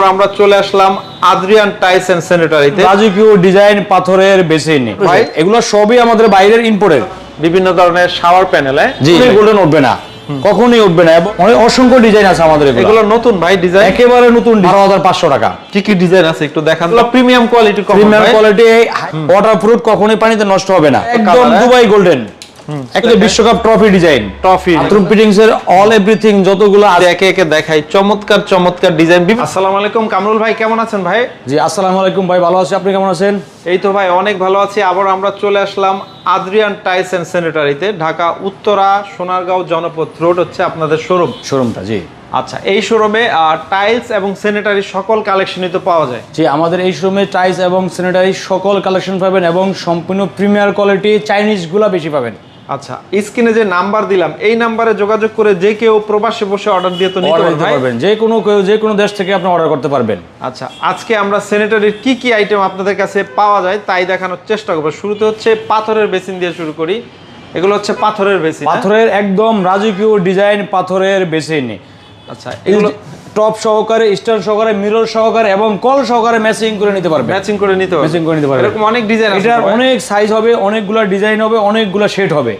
আবার আমরা চলে আসলাম আদ্রিয়ান টাইস এন্ড স্যানিটারিতে রাজকীয় ডিজাইন পাথরের বেসিন। ভাই। এগুলো সবই আমাদের বাইরের ইম্পোর্টের বিভিন্ন ধরনের শাওয়ার প্যানেলে। জি গোল্ডেন উঠবে না। কখনোই উঠবে না। অনেক অসংখ্য ডিজাইন আছে আমাদের এগুলো। নতুন ভাই ডিজাইন? একেবারে নতুন বারো হাজার পাঁচশো টাকা। কি কি ডিজাইন আছে একটু দেখান premium quality premium quality waterproof কখনোই পানিতে নষ্ট হবে না। একদম? দুবাই গোল্ডেন একটা বিশ্বকাপ trophy design trophy bathroom fittings এর অল এভরিথিং যতগুলো আছে একে একে দেখাই। চমৎকার চমৎকার ডিজাইন আসসালামু আলাইকুম কামরুল ভাই কেমন আছেন ভাই? জি আসসালামু আলাইকুম ভাই ভালো আছি আপনি কেমন আছেন? এই তো ভাই অনেক ভালো আছি। আবার আমরা চলে আসলাম আদ্রিয়ান টাইস এন্ড স্যানিটারিতে ঢাকা উত্তরা সোনারগাঁও জনপথ রোড হচ্ছে আপনাদের শোরুম। শোরুমটা জি। আচ্ছা এই শোরুমে টাইলস এবং স্যানিটারি সকল কালেকশনই তো পাওয়া যায়। জি আমাদের এই শোরুমে টাইলস এবং স্যানিটারি সকল কালেকশন পাবেন এবং সম্পূর্ণ প্রিমিয়ার কোয়ালিটি চাইনিজগুলো বেশি পাবেন। আচ্ছা স্ক্রিনে যে নাম্বার দিলাম এই নাম্বারে যোগাযোগ করে যে কেউ প্রবাসে বসে অর্ডার দিয়ে তো নিতে পারবেন। যে কোনো কেউ যে কোনো দেশ থেকে আপনি অর্ডার করতে পারবেন। আচ্ছা আজকে আমরা স্যানিটারির কি কি আইটেম আপনাদের কাছে পাওয়া যায় তাই দেখানোর চেষ্টা করব। শুরুতে হচ্ছে পাথরের বেসিন দিয়ে শুরু করি। এগুলো হচ্ছে পাথরের বেসিন হ্যাঁ? পাথরের একদম রাজকীয় ডিজাইন পাথরের বেসিন আচ্ছা এগুলো টপ সহকারে স্টার সহকারে মিরর সহকারে এবং কল সহকারে ম্যাচিং করে নিতে পারবেন ম্যাচিং করে নিতে হবে ম্যাচিং করে নিতে পারবেন এরকম অনেক ডিজাইন ভাই। অনেক সাইজ হবে অনেকগুলা ডিজাইন হবে অনেকগুলা শেড হবে।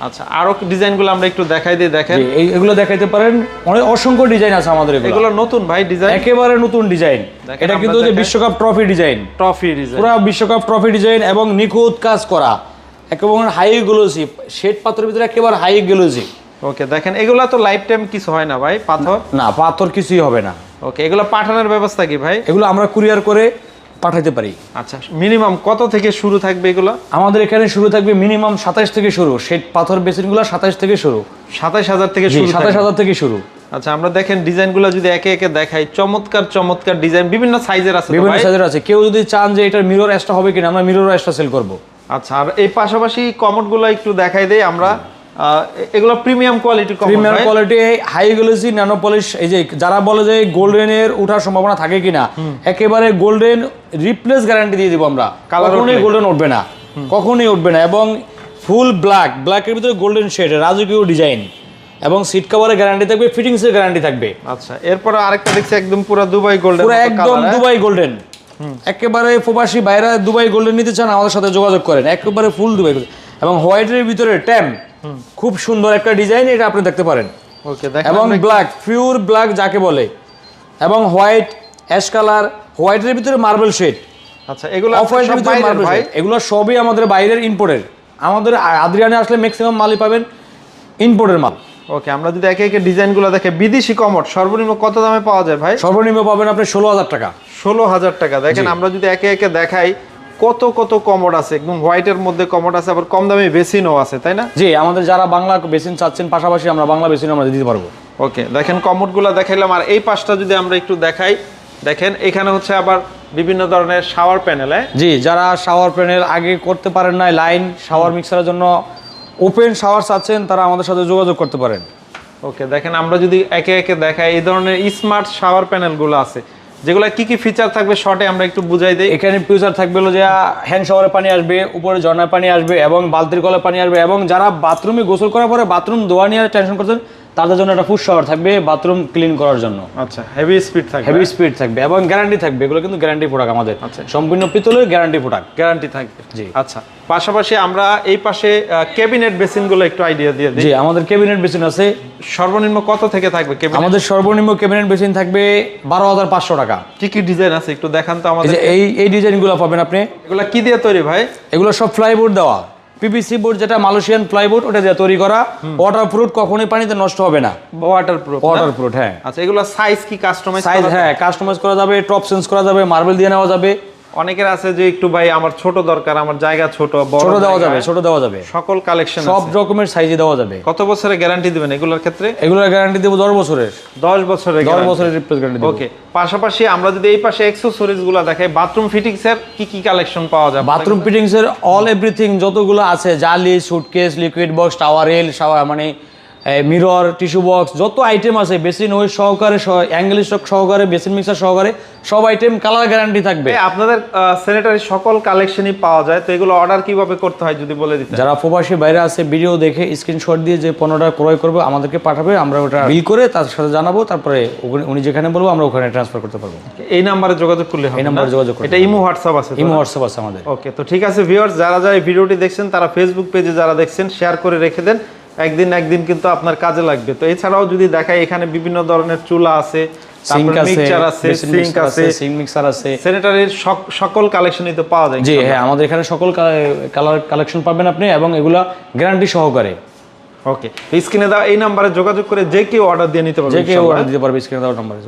আচ্ছা আরও ডিজাইনগুলো আমরা একটু দেখাই দিই দেখেন। এই- এগুলো দেখাইতে পারেন। অনেক অসংখ্য ডিজাইন আছে আমাদের এগুলো। এগুলো নতুন ভাই ডিজাইন একেবারে নতুন ডিজাইন এটা কিন্তু যে বিশ্বকাপ ট্রফি ডিজাইন ট্রফি ডিজাইন পুরো বিশ্বকাপ ট্রফি ডিজাইন এবং নিখুঁত কাজ করা। একেবারে হাই গ্লোসি শেড পাথরের ভিতরে একেবারে হাই গ্লোসি ওকে দেখেন এগুলা তো লাইফ টাইম কিছু হয় না ভাই পাথর? না পাথর কিছুই হবে না। ওকে এগুলো পাঠানোর ব্যবস্থা কি ভাই? এগুলো আমরা কুরিয়ার করে পাঠাইতে পারি। আচ্ছা মিনিমাম কত থেকে শুরু থাকবে এগুলো? আমাদের এখানে শুরু থাকবে মিনিমাম সাতাশ থেকে শুরু। শেড পাথর বেসিনগুলো সাতাশ থেকে শুরু। সাতাইশ হাজার থেকে শুরু সাতাশ। হাজার থেকে শুরু। আচ্ছা আমরা দেখেন ডিজাইনগুলো যদি একে একে দেখাই চমৎকার চমৎকার ডিজাইন বিভিন্ন সাইজের আছে বিভিন্ন সাইজের আছে। কেউ যদি চান যে এটার মিরর এক্সট্রা হবে কিনা আমরা মিরর এক্সট্রা সেল করব। আচ্ছা আর এই পাশাপাশি কমোডগুলো একটু দেখাই দেই আমরা। এগুলো প্রিমিয়াম কোয়ালিটির commode premier quality high glossy nano polish এই যে যারা বলে যে গোল্ডেনের ওঠার সম্ভাবনা থাকে কিনা একেবারে গোল্ডেন রিপ্লেস গ্যারান্টি দিয়ে দিব আমরা। কখনোই। গোল্ডেন উঠবে না। কখনোই উঠবে না। এবং ফুল ব্ল্যাক ব্ল্যাকের ভিতরে গোল্ডেন শেড রাজকীয় ডিজাইন এবং সিট কভারের গ্যারান্টি থাকবে ফিটিংসের গ্যারান্টি থাকবে। আচ্ছা এরপরে আরেকটা দেখছি একদম পুরো দুবাই গোল্ডেন পুরো একদম দুবাই গোল্ডেন একেবারে প্রবাসী বাইরে দুবাই গোল্ডেন নিতে চান আমাদের সাথে যোগাযোগ করেন। একেবারে ফুল দুবাই। এবং হোয়াইটের ভিতরে ট্যাম খুব সুন্দর একটা ডিজাইন এটা আপনি দেখতে পারেন। ওকে এবং ব্ল্যাক পিওর ব্ল্যাক যাকে বলে। এবং হোয়াইট অ্যাশ কালার হোয়াইটের ভিতরে মার্বেল শেড আচ্ছা এগুলো অফ হোয়াইটের ভিতরে মার্বেল ভাই? শেড এগুলো সবই আমাদের বাইরের ইম্পোর্টের আমাদের আদ্রিয়ানে আসলে ম্যাক্সিমাম মালই পাবেন ইম্পোর্টের মাল। ওকে আমরা যদি একে একে ডিজাইনগুলো দেখে বিদেশি কমোড সর্বনিম্ন কত দামে পাওয়া যায় ভাই? সর্বনিম্ন পাবেন আপনি ষোলো হাজার টাকা। ষোলো হাজার টাকা। দেখেন আমরা যদি একে একে দেখাই কত কত কমোড আছে? একদম হোয়াইটের মধ্যে কমোড আছে আবার কম দামে বেসিনও আছে তাই না? জি আমাদের যারা বাংলা বেসিন চাচ্ছেন পাশাপাশি আমরা বাংলা বেসিন আমরা দিতে পারব। ওকে দেখেন কমোডগুলো দেখাইলাম আর এই পাশটা যদি আমরা একটু দেখাই দেখেন এখানে হচ্ছে আবার বিভিন্ন ধরনের শাওয়ার প্যানেল জি যারা শাওয়ার প্যানেল আগে করতে পারেন না লাইন শাওয়ার মিক্সারের জন্য ওপেন শাওয়ার চাচ্ছেন তারা আমাদের সাথে যোগাযোগ করতে পারেন। ওকে দেখেন আমরা যদি একে একে দেখাই এই ধরনের স্মার্ট শাওয়ার প্যানেলগুলো আছে। যেগুলো কি কি ফিচার থাকবে শর্টে আমরা একটু বুঝাই দিই। এখানে ফিউচার থাকবে হলো যে হ্যান্ড শাওয়ারে পানি আসবে, উপরে ঝর্ণার পানি আসবে এবং বালতির কলে পানি আসবে এবং যারা বাথরুমে গোসল করার পরে বাথরুম ধোয়া নিয়ে টেনশন করছেন তাদের জন্য একটা ফুড শাওয়ার থাকবে বাথরুম ক্লিন করার জন্য। আচ্ছা হেভি স্পিড থাকবে হেভি স্পিড থাকবে এবং গ্যারান্টি থাকবে এগুলো কিন্তু গ্যারান্টি প্রোডাক্ট আমাদের। আচ্ছা। সম্পূর্ণ পিতলের গ্যারান্টি প্রোডাক্ট গ্যারান্টি থাকবে। জি। আচ্ছা পাশাপাশি আমরা এই পাশে ক্যাবিনেট বেসিনগুলো একটু আইডিয়া দিয়ে দিই। জি আমাদের ক্যাবিনেট বেসিন আছে। সর্বনিম্ন কত থেকে থাকবে ক্যাবিনেট আমাদের সর্বনিম্ন ক্যাবিনেট বেসিন থাকবে বারো হাজার পাঁচশো টাকা। কি কি ডিজাইন আছে একটু দেখান তো আমাদের এই এই ডিজাইনগুলো পাবেন আপনি। এগুলো কি দিয়ে তৈরি ভাই? এগুলো সব ফ্লাইবোর্ড দেওয়া। পিপিসি বোর্ড যেটা মালয়েশিয়ান প্লাইবোর্ড ওটা দিয়ে তৈরি করা। ওয়াটার প্রুফ কখনোই পানিতে নষ্ট হবে না। ওয়াটার প্রুফ ওয়াটার প্রুফ হ্যাঁ। আচ্ছা এগুলো সাইজ কি কাস্টমাইজ সাইজ হ্যাঁ কাস্টমাইজ করা যাবে টপ চেঞ্জ করা যাবে মার্বেল দিয়ে নেওয়া যাবে। অনেকের আছে যে একটু ভাই আমার ছোট দরকার আমার জায়গা ছোট বড় ছোট দেওয়া যাবে ছোট দেওয়া যাবে। সকল কালেকশন সব রকমের সাইজে দেওয়া যাবে। কত বছরের গ্যারান্টি দিবেন এগুলোর ক্ষেত্রে? এগুলোর গ্যারান্টি দেবো দশ বছরের। দশ বছরের দশ বছরের রিপ্লেস গ্যারান্টি দেবো। ওকে পাশাপাশি আমরা যদি এই পাশে অ্যাক্সেসরিজগুলো দেখাই বাথরুম ফিটিংস এর কি কি কালেকশন পাওয়া যায় বাথরুম ফিটিংস এর অল এভরিথিং যতগুলো আছে জালি suitcase liquid box towel rail shower মানে মিরর টিস্যু বক্স যত আইটেম আছে বেসিন ওই সহকারে অ্যাঙ্গেল স্টক সহকারে বেসিন মিক্সার সহকারে সব আইটেম কালার গ্যারান্টি থাকবে। আপনাদের স্যানিটারি সকল কালেকশনই পাওয়া যায় তো এগুলো অর্ডার কীভাবে করতে হয় যদি বলে দিতেন? যারা প্রবাসী বাইরে আছে ভিডিও দেখে স্ক্রিনশট দিয়ে যে পণ্যটা ক্রয় করবে আমাদেরকে পাঠাবে আমরা ওটা বিল করে তার সাথে জানাব তারপরে উনি যেখানে বলব আমরা ওখানে ট্রান্সফার করতে পারব। এই নাম্বারে যোগাযোগ করলে এই নাম্বারে যোগাযোগ এটা ইমো হোয়াটসঅ্যাপ আছে ইমো হোয়াটসঅ্যাপ আছে আমাদের। ওকে তো ঠিক আছে ভিউয়ার্স যারা যারা ভিডিওটি দেখছেন তারা ফেসবুক পেজে যারা দেখছেন শেয়ার করে রেখে দেন। একদিন একদিন কিন্তু আপনার কাজে লাগবে। তো এছাড়াও যদি দেখায় এখানে বিভিন্ন ধরনের চুলা আছে সকল কালেকশনই তো পাওয়া যায় জি হ্যাঁ আমাদের এখানে সকল কালার কালেকশন পাবেন আপনি এবং এগুলা গ্যারান্টি সহকারে। ওকে স্ক্রিনে এই নাম্বারে যোগাযোগ করে যে কেউ অর্ডার দিয়ে নিতে পারবে যে কেউ অর্ডার দিতে পারবে স্ক্রিনে দেওয়ার নাম্বারে